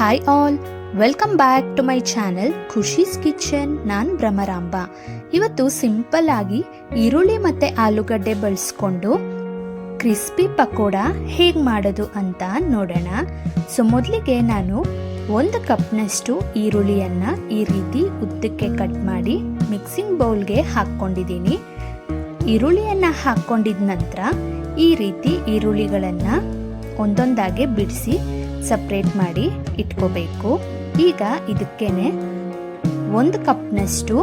Hi all welcome back to my channel Khushi's kitchen ನಾನು ಭ್ರಮರಾಂಬ. ಇವತ್ತು simple ಆಗಿ ಈರುಳ್ಳಿ ಮತ್ತು ಆಲೂಗಡ್ಡೆ ಬಳಸ್ಕೊಂಡು ಕ್ರಿಸ್ಪಿ ಪಕೋಡ ಹೇಗೆ ಮಾಡೋದು ಅಂತ ನೋಡೋಣ. ಸೊ ಮೊದಲಿಗೆ ನಾನು ಒಂದು ಕಪ್ನಷ್ಟು ಈರುಳ್ಳಿಯನ್ನು ಈ ರೀತಿ ಉದ್ದಕ್ಕೆ ಕಟ್ ಮಾಡಿ ಮಿಕ್ಸಿಂಗ್ ಬೌಲ್ಗೆ ಹಾಕ್ಕೊಂಡಿದ್ದೀನಿ. ಈರುಳ್ಳಿಯನ್ನು ಹಾಕ್ಕೊಂಡಿದ ನಂತರ ಈ ರೀತಿ ಈರುಳ್ಳಿಗಳನ್ನು ಒಂದೊಂದಾಗೆ ಬಿಡಿಸಿ ಸಪ್ರೇಟ್ ಮಾಡಿ ಇಟ್ಕೋಬೇಕು. ಈಗ ಇದಕ್ಕೇನೆ ಒಂದು ಕಪ್ನಷ್ಟು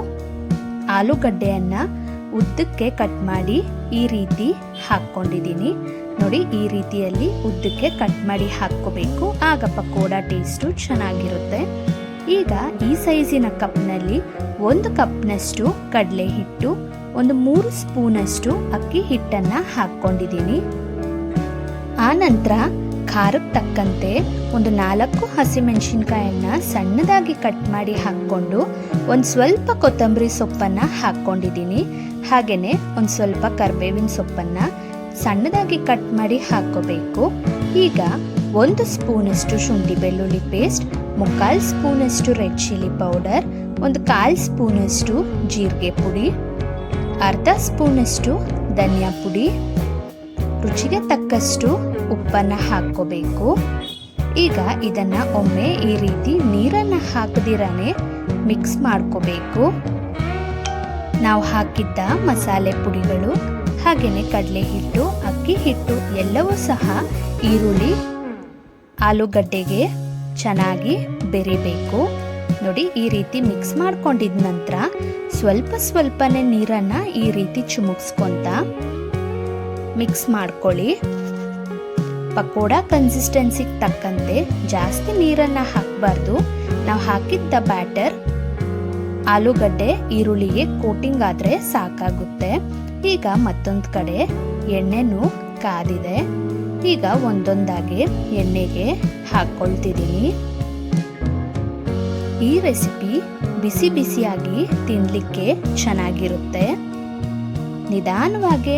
ಆಲೂಗಡ್ಡೆಯನ್ನು ಉದ್ದಕ್ಕೆ ಕಟ್ ಮಾಡಿ ಈ ರೀತಿ ಹಾಕ್ಕೊಂಡಿದ್ದೀನಿ. ನೋಡಿ, ಈ ರೀತಿಯಲ್ಲಿ ಉದ್ದಕ್ಕೆ ಕಟ್ ಮಾಡಿ ಹಾಕ್ಕೋಬೇಕು. ಆಗ ಪಕೋಡ ಟೇಸ್ಟು ಚೆನ್ನಾಗಿರುತ್ತೆ. ಈಗ ಈ ಸೈಜಿನ ಕಪ್ನಲ್ಲಿ ಒಂದು ಕಪ್ನಷ್ಟು ಕಡಲೆ ಹಿಟ್ಟು, ಒಂದು ಮೂರು ಸ್ಪೂನಷ್ಟು ಅಕ್ಕಿ ಹಿಟ್ಟನ್ನು ಹಾಕ್ಕೊಂಡಿದ್ದೀನಿ. ಆನಂತರ ನಂತರ ಖಾರಕ್ಕೆ ತಕ್ಕಂತೆ ಒಂದು ನಾಲ್ಕು ಹಸಿಮೆಣಸಿನ್ಕಾಯನ್ನ ಸಣ್ಣದಾಗಿ ಕಟ್ ಮಾಡಿ ಹಾಕ್ಕೊಂಡು ಒಂದು ಸ್ವಲ್ಪ ಕೊತ್ತಂಬರಿ ಸೊಪ್ಪನ್ನು ಹಾಕ್ಕೊಂಡಿದ್ದೀನಿ. ಹಾಗೆಯೇ ಒಂದು ಸ್ವಲ್ಪ ಕರ್ಬೇವಿನ ಸೊಪ್ಪನ್ನು ಸಣ್ಣದಾಗಿ ಕಟ್ ಮಾಡಿ ಹಾಕ್ಕೋಬೇಕು. ಈಗ ಒಂದು ಸ್ಪೂನಷ್ಟು ಶುಂಠಿ ಬೆಳ್ಳುಳ್ಳಿ ಪೇಸ್ಟ್, ಮುಕ್ಕಾಲು ಸ್ಪೂನಷ್ಟು ರೆಡ್ ಚಿಲ್ಲಿ ಪೌಡರ್, ಒಂದು ಕಾಲು ಸ್ಪೂನಷ್ಟು ಜೀರಿಗೆ ಪುಡಿ, ಅರ್ಧ ಸ್ಪೂನಷ್ಟು ಧನಿಯಾ ಪುಡಿ ರುಚಿಗೆ ತಕ್ಕಷ್ಟು ಉಪ್ಪನ್ನು ಹಾಕ್ಕೋಬೇಕು. ಈಗ ಇದನ್ನು ಒಮ್ಮೆ ಈ ರೀತಿ ನೀರನ್ನು ಹಾಕದಿರನೆ ಮಿಕ್ಸ್ ಮಾಡ್ಕೋಬೇಕು. ನಾವು ಹಾಕಿದ್ದ ಮಸಾಲೆ ಪುಡಿಗಳು ಹಾಗೆಯೇ ಕಡಲೆ ಹಿಟ್ಟು, ಅಕ್ಕಿ ಹಿಟ್ಟು ಎಲ್ಲವೂ ಸಹ ಈರುಳ್ಳಿ, ಆಲೂಗಡ್ಡೆಗೆ ಚೆನ್ನಾಗಿ ಬೆರಿಬೇಕು. ನೋಡಿ ಈ ರೀತಿ ಮಿಕ್ಸ್ ಮಾಡ್ಕೊಂಡಿದ ನಂತರ ಸ್ವಲ್ಪ ಸ್ವಲ್ಪನೇ ನೀರನ್ನು ಈ ರೀತಿ ಚುಮುಕ್ಸ್ಕೊಂತ ಮಿಕ್ಸ್ ಮಾಡ್ಕೊಳ್ಳಿ. ಪಕೋಡ ಕನ್ಸಿಸ್ಟೆನ್ಸಿಗೆ ತಕ್ಕಂತೆ ಜಾಸ್ತಿ ನೀರನ್ನು ಹಾಕಬಾರ್ದು. ನಾವು ಹಾಕಿದ್ದ ಬ್ಯಾಟರ್ ಆಲೂಗಡ್ಡೆ, ಈರುಳ್ಳಿಗೆ ಕೋಟಿಂಗ್ ಆದರೆ ಸಾಕಾಗುತ್ತೆ. ಈಗ ಮತ್ತೊಂದು ಕಡೆ ಎಣ್ಣೆನೂ ಕಾದಿದೆ. ಈಗ ಒಂದೊಂದಾಗಿ ಎಣ್ಣೆಗೆ ಹಾಕ್ಕೊಳ್ತಿದ್ದೀನಿ ಈ ರೆಸಿಪಿ ಬಿಸಿ ಬಿಸಿಯಾಗಿ ತಿನ್ನಲಿಕ್ಕೆ ಚೆನ್ನಾಗಿರುತ್ತೆ. ನಿಧಾನವಾಗಿ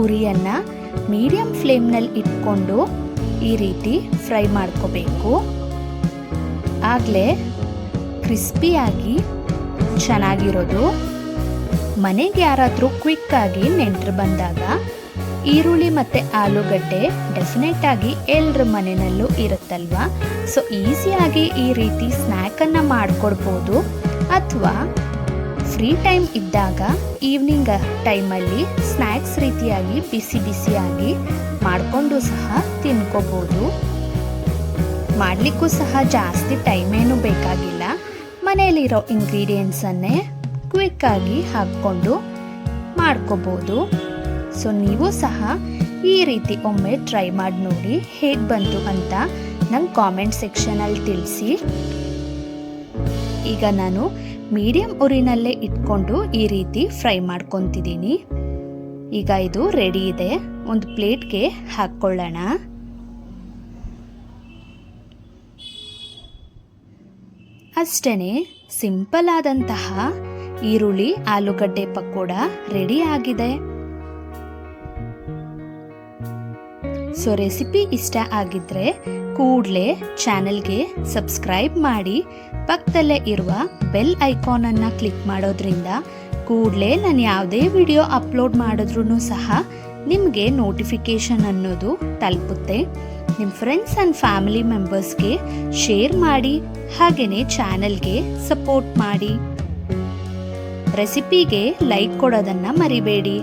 ಉರಿಯನ್ನು ಮೀಡಿಯಂ ಫ್ಲೇಮ್ನಲ್ಲಿ ಇಟ್ಕೊಂಡು ಈ ರೀತಿ ಫ್ರೈ ಮಾಡ್ಕೋಬೇಕು. ಆಗಲೇ ಕ್ರಿಸ್ಪಿಯಾಗಿ ಚೆನ್ನಾಗಿರೋದು. ಮನೆಗೆ ಯಾರಾದರೂ ಕ್ವಿಕ್ಕಾಗಿ ನೆಂಟರು ಬಂದಾಗ ಈರುಳ್ಳಿ ಮತ್ತು ಆಲೂಗಡ್ಡೆ ಡೆಫಿನೆಟ್ ಆಗಿ ಎಲ್ಲರ ಮನೆಯಲ್ಲೂ ಇರುತ್ತಲ್ವಾ? ಸೊ ಈಸಿಯಾಗಿ ಈ ರೀತಿ ಸ್ನ್ಯಾಕನ್ನು ಮಾಡಿಕೊಡ್ಬೋದು. ಅಥವಾ ಫ್ರೀ ಟೈಮ್ ಇದ್ದಾಗ ಈವ್ನಿಂಗ್ ಟೈಮಲ್ಲಿ ಸ್ನ್ಯಾಕ್ಸ್ ರೀತಿಯಾಗಿ ಬಿಸಿ ಬಿಸಿಯಾಗಿ ಮಾಡಿಕೊಂಡು ಸಹ ತಿನ್ಕೋಬೋದು. ಮಾಡಲಿಕ್ಕೂ ಸಹ ಜಾಸ್ತಿ ಟೈಮೇನು ಬೇಕಾಗಿಲ್ಲ. ಮನೆಯಲ್ಲಿರೋ ಇಂಗ್ರೀಡಿಯೆಂಟ್ಸನ್ನೇ ಕ್ವಿಕ್ಕಾಗಿ ಹಾಕ್ಕೊಂಡು ಮಾಡ್ಕೋಬೋದು. ಸೊ ನೀವು ಸಹ ಈ ರೀತಿ ಒಮ್ಮೆ ಟ್ರೈ ಮಾಡಿ ನೋಡಿ ಹೇಗೆ ಬಂತು ಅಂತ ನಂಗೆ ಕಾಮೆಂಟ್ ಸೆಕ್ಷನಲ್ಲಿ ತಿಳಿಸಿ. ಈಗ ನಾನು ಮೀಡಿಯಂ ಉರಿನಲ್ಲೇ ಇಟ್ಕೊಂಡು ಈ ರೀತಿ ಫ್ರೈ ಮಾಡ್ಕೊತಿದ್ದೀನಿ. ಈಗ ಇದು ರೆಡಿ ಇದೆ. ಒಂದು ಪ್ಲೇಟ್ಗೆ ಹಾಕ್ಕೊಳ್ಳೋಣ. ಅಷ್ಟೇ ಸಿಂಪಲ್ ಆದಂತಹ ಈರುಳ್ಳಿ, ಆಲೂಗಡ್ಡೆ ಪಕೋಡ ರೆಡಿ ಆಗಿದೆ. ಸೊ ರೆಸಿಪಿ ಇಷ್ಟ ಆಗಿದ್ರೆ ಕೂಡಲೇ ಚಾನೆಲ್ಗೆ ಸಬ್ಸ್ಕ್ರೈಬ್ ಮಾಡಿ ಪಕ್ಕದಲ್ಲೇ ಇರುವ ಬೆಲ್ ಐಕಾನನ್ನು ಕ್ಲಿಕ್ ಮಾಡೋದ್ರಿಂದ ಕೂಡಲೇ ನಾನು ಯಾವುದೇ ವಿಡಿಯೋ ಅಪ್ಲೋಡ್ ಮಾಡಿದ್ರೂ ಸಹ ನಿಮಗೆ ನೋಟಿಫಿಕೇಷನ್ ಅನ್ನೋದು ತಲುಪುತ್ತೆ. ನಿಮ್ಮ ಫ್ರೆಂಡ್ಸ್ ಆ್ಯಂಡ್ ಫ್ಯಾಮಿಲಿ ಮೆಂಬರ್ಸ್ಗೆ ಶೇರ್ ಮಾಡಿ, ಹಾಗೆಯೇ ಚಾನೆಲ್ಗೆ ಸಪೋರ್ಟ್ ಮಾಡಿ. ರೆಸಿಪಿಗೆ ಲೈಕ್ ಕೊಡೋದನ್ನು ಮರಿಬೇಡಿ.